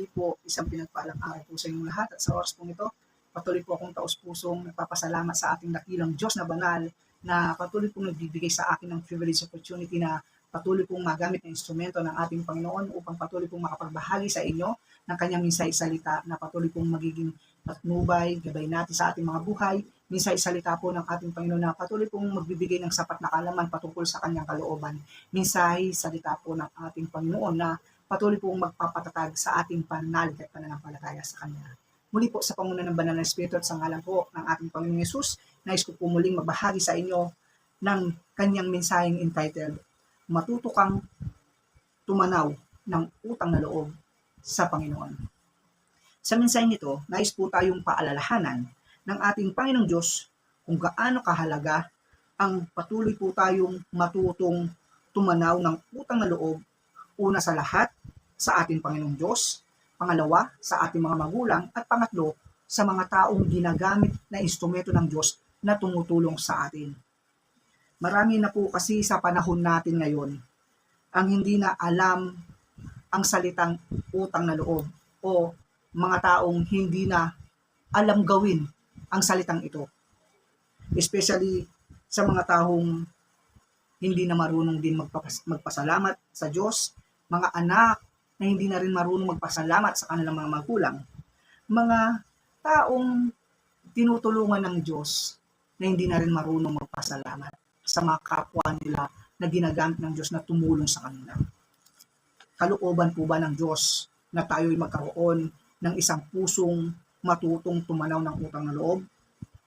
muli po isang pinagpalang araw po sa inyong lahat at sa oras pong ito, patuloy po akong taos-pusong nagpapasalamat sa ating dakilang Diyos na banal na patuloy pong nagbibigay sa akin ng privilege opportunity na patuloy pong magamit ng instrumento ng ating Panginoon upang patuloy pong makapagbahagi sa inyo ng kanyang minsay salita na patuloy pong magiging patnubay, gabay natin sa ating mga buhay, minsay salita po ng ating Panginoon na patuloy pong magbibigay ng sapat na kalaman patungkol sa kanyang kalooban. Minsay salita po ng ating Panginoon na patuloy pong magpapatatag sa ating pananalig at pananampalataya sa Kanya. Muli po sa panguna ng Banal na Espiritu at sa ngalan po ng ating Panginoong Yesus, nais ko po muling mabahagi sa inyo ng kanyang mensaheng entitled, Matuto kang tumanaw ng utang na loob sa Panginoon. Sa mensaheng ito, nais po tayong paalalahanan ng ating Panginoong Diyos kung gaano kahalaga ang patuloy po tayong matutong tumanaw ng utang na loob una sa lahat sa ating Panginoong Diyos, pangalawa sa ating mga magulang, at pangatlo sa mga taong ginagamit na instrumento ng Diyos na tumutulong sa atin. Marami na po kasi sa panahon natin ngayon ang hindi na alam ang salitang utang na loob o mga taong hindi na alam gawin ang salitang ito. Especially sa mga taong hindi na marunong din magpapas- magpasalamat sa Diyos, mga anak na hindi na rin marunong magpasalamat sa kanilang mga magulang, mga taong tinutulungan ng Diyos na hindi na rin marunong magpasalamat sa mga kapwa nila na ginagamit ng Diyos na tumulong sa kanila. Kalooban po ba ng Diyos na tayo'y magkaroon ng isang pusong matutong tumanaw ng utang na loob?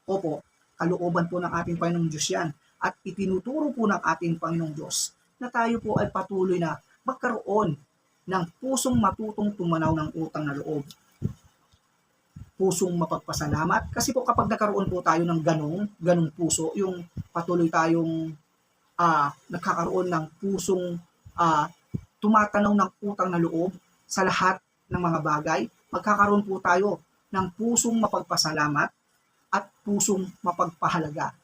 Opo, kalooban po ng ating Panginoong Diyos yan. At itinuturo po ng ating Panginoong Diyos na tayo po ay patuloy na magkaroon ng pusong matutong tumanaw ng utang na loob. Pusong mapagpasalamat. Kasi po kapag nagkaroon po tayo ng ganong, ganong puso, yung patuloy tayong ah, nagkakaroon ng pusong ah, tumatanaw ng utang na loob sa lahat ng mga bagay, magkakaroon po tayo ng pusong mapagpasalamat at pusong mapagpahalaga.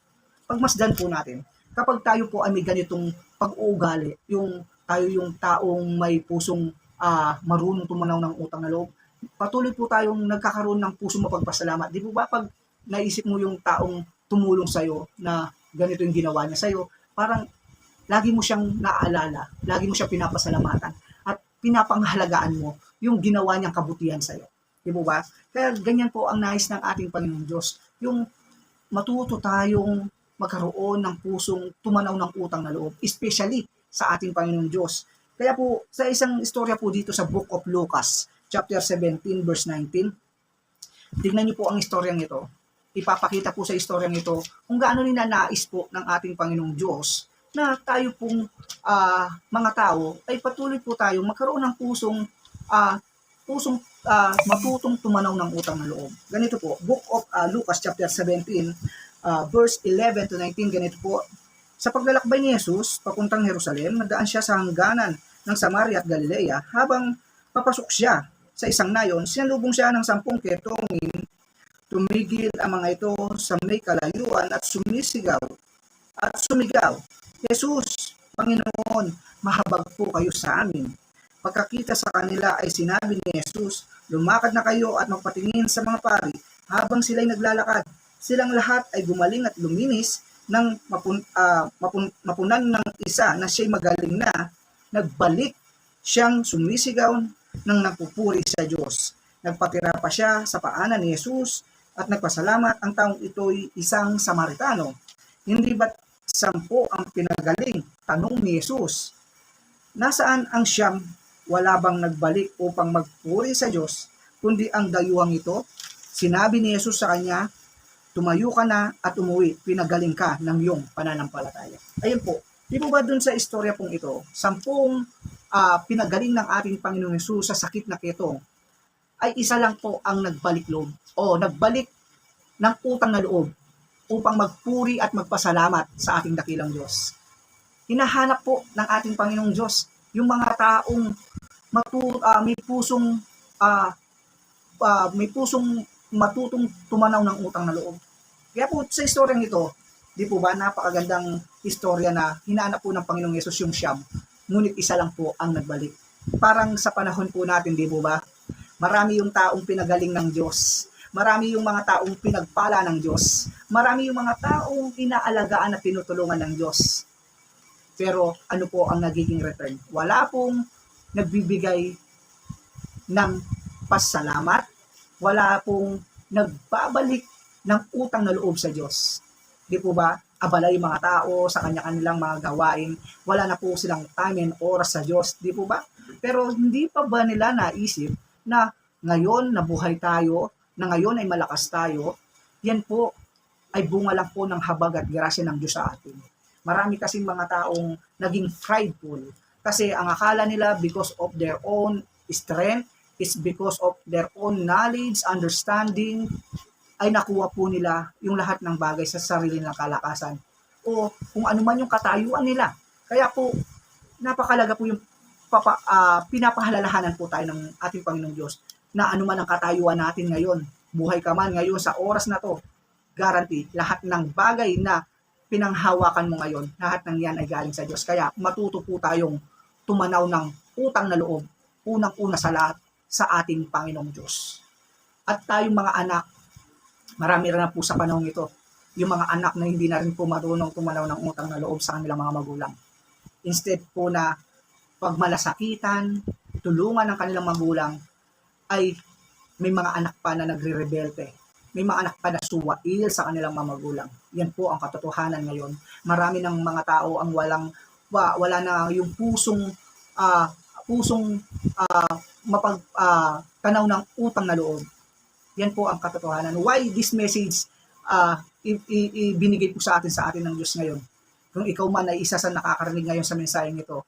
Pagmasdan po natin, kapag tayo po ay may ganitong pag-uugali, yung tayo yung taong may pusong ah, marunong tumanaw ng utang na loob, patuloy po tayong nagkakaroon ng pusong mapagpasalamat. Di po ba pag naisip mo yung taong tumulong sa'yo na ganito yung ginawa niya sa'yo, parang lagi mo siyang naaalala, lagi mo siyang pinapasalamatan at pinapangahalagaan mo yung ginawa niyang kabutihan sa'yo. Di po ba? Kaya ganyan po ang nais ng ating Panginoon Diyos. Yung matuto tayong magkaroon ng pusong tumanaw ng utang na loob, especially sa ating Panginoong Diyos. Kaya po, sa isang istorya po dito sa Book of Lucas, chapter 17, verse 19, tignan niyo po ang istoryang ito. Ipapakita po sa istoryang ito kung gaano ninanais po ng ating Panginoong Diyos na tayo pong ah, mga tao ay patuloy po tayong magkaroon ng pusong ah, pusong ah, matutong tumanaw ng utang na loob. Ganito po, Book of ah, Lucas chapter 17 ah, verse 11 to 19 ganito po. Sa paglalakbay ni Jesus papuntang Jerusalem, nadaan siya sa hangganan ng Samaria at Galilea habang papasok siya sa isang nayon, sinalubong siya ng sampung ketongin, tumigil ang mga ito sa may kalayuan at sumisigaw at sumigaw, Jesus, Panginoon, mahabag po kayo sa amin. Pagkakita sa kanila ay sinabi ni Jesus, lumakad na kayo at magpatingin sa mga pari habang sila'y naglalakad. Silang lahat ay gumaling at luminis ng mapun, ah, mapun, mapunan ng isa na siya'y magaling na, nagbalik siyang sumisigaw ng nagpupuri sa Diyos. Nagpatira pa siya sa paanan ni Jesus at nagpasalamat ang taong ito'y isang Samaritano. Hindi ba't sampo ang pinagaling? Tanong ni Jesus. Nasaan ang siyam? Wala bang nagbalik upang magpuri sa Diyos, kundi ang dayuhang ito? Sinabi ni Jesus sa kanya, tumayo ka na at umuwi, pinagaling ka ng iyong pananampalataya. Ayun po, di po ba dun sa istorya pong ito, sampung ah, pinagaling ng ating Panginoong Yesus sa sakit na ketong, ay isa lang po ang nagbalik loob o nagbalik ng utang na loob upang magpuri at magpasalamat sa ating dakilang Diyos. Hinahanap po ng ating Panginoong Diyos yung mga taong matu, ah, may pusong ah, ah, may pusong matutong tumanaw ng utang na loob. Kaya po sa istoryang ito, di po ba napakagandang istorya na hinahanap po ng Panginoong Yesus yung siyam, ngunit isa lang po ang nagbalik. Parang sa panahon po natin, di po ba, Marami yung taong pinagaling ng Diyos. Marami yung mga taong pinagpala ng Diyos. Marami yung mga taong inaalagaan at tinutulungan ng Diyos. Pero ano po ang nagiging return? Wala pong nagbibigay ng pasalamat. Wala pong nagbabalik ng utang na loob sa Diyos. Di po ba? Abala yung mga tao sa kanya-kanilang mga gawain. Wala na po silang time and oras sa Diyos. Di po ba? Pero hindi pa ba nila naisip na ngayon na buhay tayo, na ngayon ay malakas tayo, yan po ay bunga lang po ng habag at grasya ng Diyos sa atin. Marami kasing mga taong naging prideful kasi ang akala nila because of their own strength, is because of their own knowledge, understanding, ay nakuha po nila yung lahat ng bagay sa sarili ng kalakasan o kung ano man yung katayuan nila. Kaya po, napakalaga po yung papa, ah, pinapahalalahanan po tayo ng ating Panginoong Diyos na ano man ang katayuan natin ngayon, buhay ka man ngayon sa oras na to, guarantee, lahat ng bagay na pinanghawakan mo ngayon, lahat ng yan ay galing sa Diyos. Kaya matuto po tayong tumanaw ng utang na loob, unang-una sa lahat, sa ating Panginoong Diyos. At tayong mga anak, marami rin na po sa panahon ito, yung mga anak na hindi na rin po marunong tumanaw ng utang na loob sa kanilang mga magulang. Instead po na pagmalasakitan, tulungan ng kanilang magulang, ay may mga anak pa na nagre-rebelte. May mga anak pa na suwail sa kanilang mga magulang. Yan po ang katotohanan ngayon. Marami ng mga tao ang walang wa, wala na yung pusong ah, pusong ah, mapag ah, tanaw ng utang na loob. Yan po ang katotohanan. Why this message ah, i- i- ibinigay po sa atin sa atin ng Diyos ngayon? Kung ikaw man ay isa sa nakakarinig ngayon sa mensaheng ito,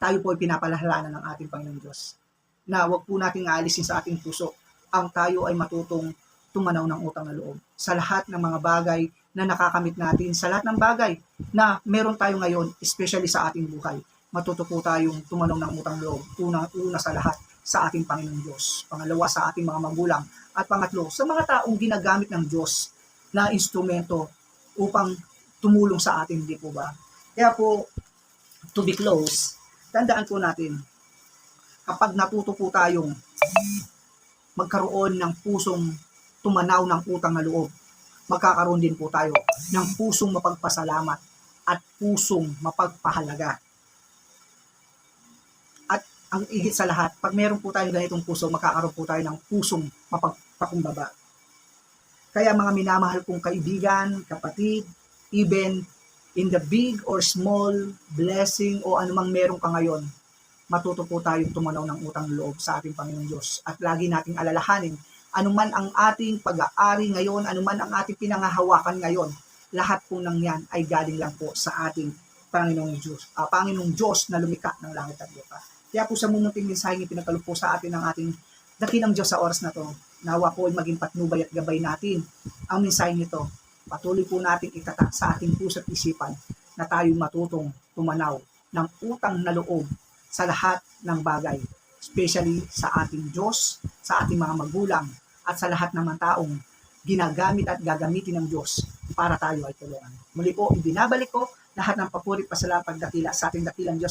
tayo po ay pinapalahalanan ng ating Panginoong Diyos na wag po nating aalisin sa ating puso ang tayo ay matutong tumanaw ng utang na loob sa lahat ng mga bagay na nakakamit natin, sa lahat ng bagay na meron tayo ngayon, especially sa ating buhay. Matuto po tayong tumanong ng utang loob. Una, una sa lahat sa ating Panginoong Diyos. Pangalawa sa ating mga magulang. At pangatlo, sa mga taong ginagamit ng Diyos na instrumento upang tumulong sa atin, di po ba? Kaya po, to be close, tandaan po natin, kapag natuto po tayong magkaroon ng pusong tumanaw ng utang na loob, magkakaroon din po tayo ng pusong mapagpasalamat at pusong mapagpahalaga. Ang igit sa lahat, pag meron po tayong ganitong puso, magkakaroon po tayo ng pusong mapagpakumbaba. Kaya mga minamahal kong kaibigan, kapatid, even in the big or small blessing o anumang meron ka ngayon, matuto po tayong tumanaw ng utang loob sa ating Panginoong Diyos. At lagi nating alalahanin, anuman ang ating pag-aari ngayon, anuman ang ating pinangahawakan ngayon, lahat po ng yan ay galing lang po sa ating Panginoong Diyos, ah, Panginoong Diyos na lumikha ng langit at lupa. Kaya po sa mumunting mensaheng ipinagkalo po sa atin ng ating dakilang Diyos sa oras na to, nawa po ay maging patnubay at gabay natin ang mensaheng ito. Patuloy po natin itatak sa ating puso at isipan na tayo matutong tumanaw ng utang na loob sa lahat ng bagay, especially sa ating Diyos, sa ating mga magulang, at sa lahat ng mga taong ginagamit at gagamitin ng Diyos para tayo ay tulungan. Muli po, ibinabalik ko lahat ng papuri, pasalamat, pagdakila sa ating dakilang Diyos